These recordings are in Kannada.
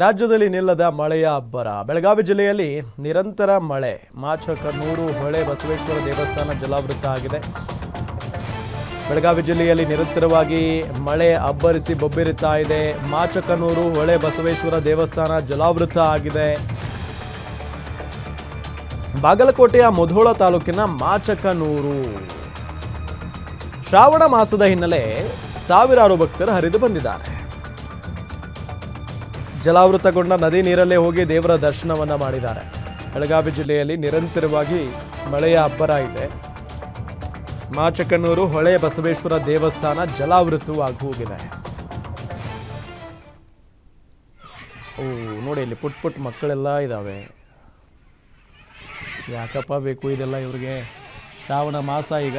ರಾಜ್ಯದಲ್ಲಿ ನಿಲ್ಲದ ಮಳೆಯ ಅಬ್ಬರ. ಬೆಳಗಾವಿ ಜಿಲ್ಲೆಯಲ್ಲಿ ನಿರಂತರ ಮಳೆ. ಮಾಚಕನೂರು ಹೊಳೆ ಬಸವೇಶ್ವರ ದೇವಸ್ಥಾನ ಜಲಾವೃತ ಆಗಿದೆ. ಬೆಳಗಾವಿ ಜಿಲ್ಲೆಯಲ್ಲಿ ನಿರಂತರವಾಗಿ ಮಳೆ ಅಬ್ಬರಿಸಿ ಬೊಬ್ಬಿರುತ್ತಾ ಇದೆ. ಮಾಚಕನೂರು ಹೊಳೆ ಬಸವೇಶ್ವರ ದೇವಸ್ಥಾನ ಜಲಾವೃತ ಆಗಿದೆ. ಬಾಗಲಕೋಟೆಯ ಮುಧೋಳ ತಾಲೂಕಿನ ಮಾಚಕನೂರು ಶ್ರಾವಣ ಮಾಸದ ಹಿನ್ನೆಲೆ ಸಾವಿರಾರು ಭಕ್ತರು ಹರಿದು ಬಂದಿದ್ದಾರೆ. ಜಲಾವೃತಗೊಂಡ ನದಿ ನೀರಲ್ಲೇ ಹೋಗಿ ದೇವರ ದರ್ಶನವನ್ನು ಮಾಡಿದ್ದಾರೆ. ಬೆಳಗಾವಿ ಜಿಲ್ಲೆಯಲ್ಲಿ ನಿರಂತರವಾಗಿ ಮಳೆಯ ಅಬ್ಬರ ಇದೆ. ಮಾಚಕನೂರು, ಹೊಳೆ ಬಸವೇಶ್ವರ ದೇವಸ್ಥಾನ ಜಲಾವೃತವಾಗಿ ಹೋಗಿದೆ. ಓ, ನೋಡಿ ಇಲ್ಲಿ ಪುಟ್ ಪುಟ್ ಮಕ್ಕಳೆಲ್ಲ ಇದ್ದಾವೆ ಯಾಕಪ್ಪ ಬೇಕು ಇದೆಲ್ಲ ಇವ್ರಿಗೆ? ಶ್ರಾವಣ ಮಾಸ ಈಗ.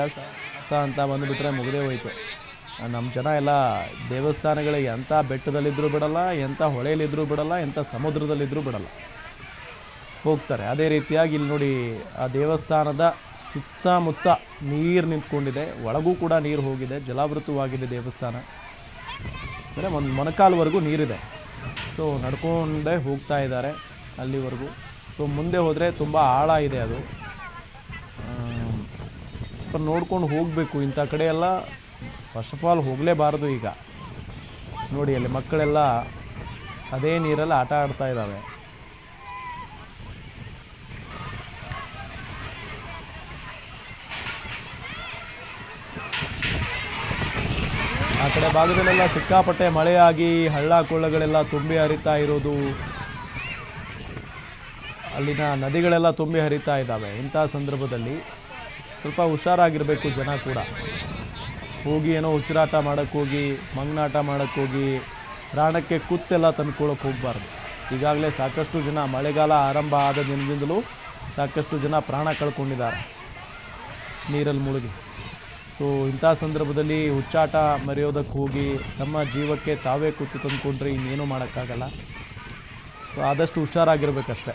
ಮಾಸ ಅಂತ ಬಂದುಬಿಟ್ರೆ ಮುಗಿದೇ ಹೋಯ್ತು. ನಮ್ಮ ಜನ ಎಲ್ಲ ದೇವಸ್ಥಾನಗಳಿಗೆ ಎಂಥ ಬೆಟ್ಟದಲ್ಲಿದ್ದರೂ ಬಿಡಲ್ಲ ಎಂಥ ಹೊಳೆಯಲ್ಲಿದ್ದರೂ ಬಿಡಲ್ಲ ಎಂಥ ಸಮುದ್ರದಲ್ಲಿದ್ದರೂ ಬಿಡಲ್ಲ. ಹೋಗ್ತಾರೆ. ಅದೇ ರೀತಿಯಾಗಿ ಇಲ್ಲಿ ನೋಡಿ ಆ ದೇವಸ್ಥಾನದ ಸುತ್ತಮುತ್ತ ನೀರು ನಿಂತ್ಕೊಂಡಿದೆ. ಒಳಗೂ ಕೂಡ ನೀರು ಹೋಗಿದೆ. ಜಲಾವೃತವಾಗಿದೆ ದೇವಸ್ಥಾನ. ಅಂದರೆ ಒಂದು ಮೊಣಕಾಲ್ವರೆಗೂ ನೀರಿದೆ. ಸೊ, ನಡ್ಕೊಂಡೇ ಹೋಗ್ತಾ ಇದ್ದಾರೆ ಅಲ್ಲಿವರೆಗೂ. ಸೊ, ಮುಂದೆ ಹೋದರೆ ತುಂಬ ಆಳ ಇದೆ ಅದು. ಸ್ವಲ್ಪ ನೋಡ್ಕೊಂಡು ಹೋಗಬೇಕು ಇಂಥ ಕಡೆ ಎಲ್ಲ. ಫಸ್ಟ್ ಆಫ್ ಆಲ್ ಹೋಗಲೇಬಾರ್ದು ಈಗ. ನೋಡಿ, ಅಲ್ಲಿ ಮಕ್ಕಳೆಲ್ಲ ಅದೇ ನೀರಲ್ಲಿ ಆಟ ಆಡ್ತಾ ಇದ್ದಾವೆ ಆ ಕಡೆ ಭಾಗದಲ್ಲೆಲ್ಲ ಸಿಕ್ಕಾಪಟ್ಟೆ ಮಳೆಯಾಗಿ ಹಳ್ಳ ಕೊಳ್ಳಗಳೆಲ್ಲ ತುಂಬಿ ಹರಿತಾ ಇರೋದು. ಅಲ್ಲಿನ ನದಿಗಳೆಲ್ಲ ತುಂಬಿ ಹರಿತಾ ಇದ್ದಾವೆ ಇಂಥ ಸಂದರ್ಭದಲ್ಲಿ. ಸ್ವಲ್ಪ ಹುಷಾರಾಗಿರಬೇಕು ಜನ ಕೂಡ. ಹೋಗಿ ಏನೋ ಉಚ್ಚರಾಟ ಮಾಡೋಕ್ಕೋಗಿ ಮಂಗನಾಟ ಮಾಡೋಕ್ಕೆ ಹೋಗಿ ಪ್ರಾಣಕ್ಕೆ ಕುತ್ತೆಲ್ಲ ತಂದ್ಕೊಳ್ಳೋಕೆ ಹೋಗಬಾರ್ದು. ಈಗಾಗಲೇ ಸಾಕಷ್ಟು ಜನ ಮಳೆಗಾಲ ಆರಂಭ ಆದ ದಿನದಿಂದಲೂ ಸಾಕಷ್ಟು ಜನ ಪ್ರಾಣ ಕಳ್ಕೊಂಡಿದ್ದಾರೆ ನೀರಲ್ಲಿ ಮುಳುಗಿ. ಸೊ ಇಂಥ ಸಂದರ್ಭದಲ್ಲಿ ಹುಚ್ಚಾಟ ಮರೆಯೋದಕ್ಕೆ ಹೋಗಿ ತಮ್ಮ ಜೀವಕ್ಕೆ ತಾವೇ ಕುತ್ತು ತಂದುಕೊಂಡ್ರೆ ಇನ್ನೇನು ಮಾಡೋಕ್ಕಾಗಲ್ಲ. ಸೊ ಆದಷ್ಟು ಹುಷಾರಾಗಿರ್ಬೇಕಷ್ಟೆ.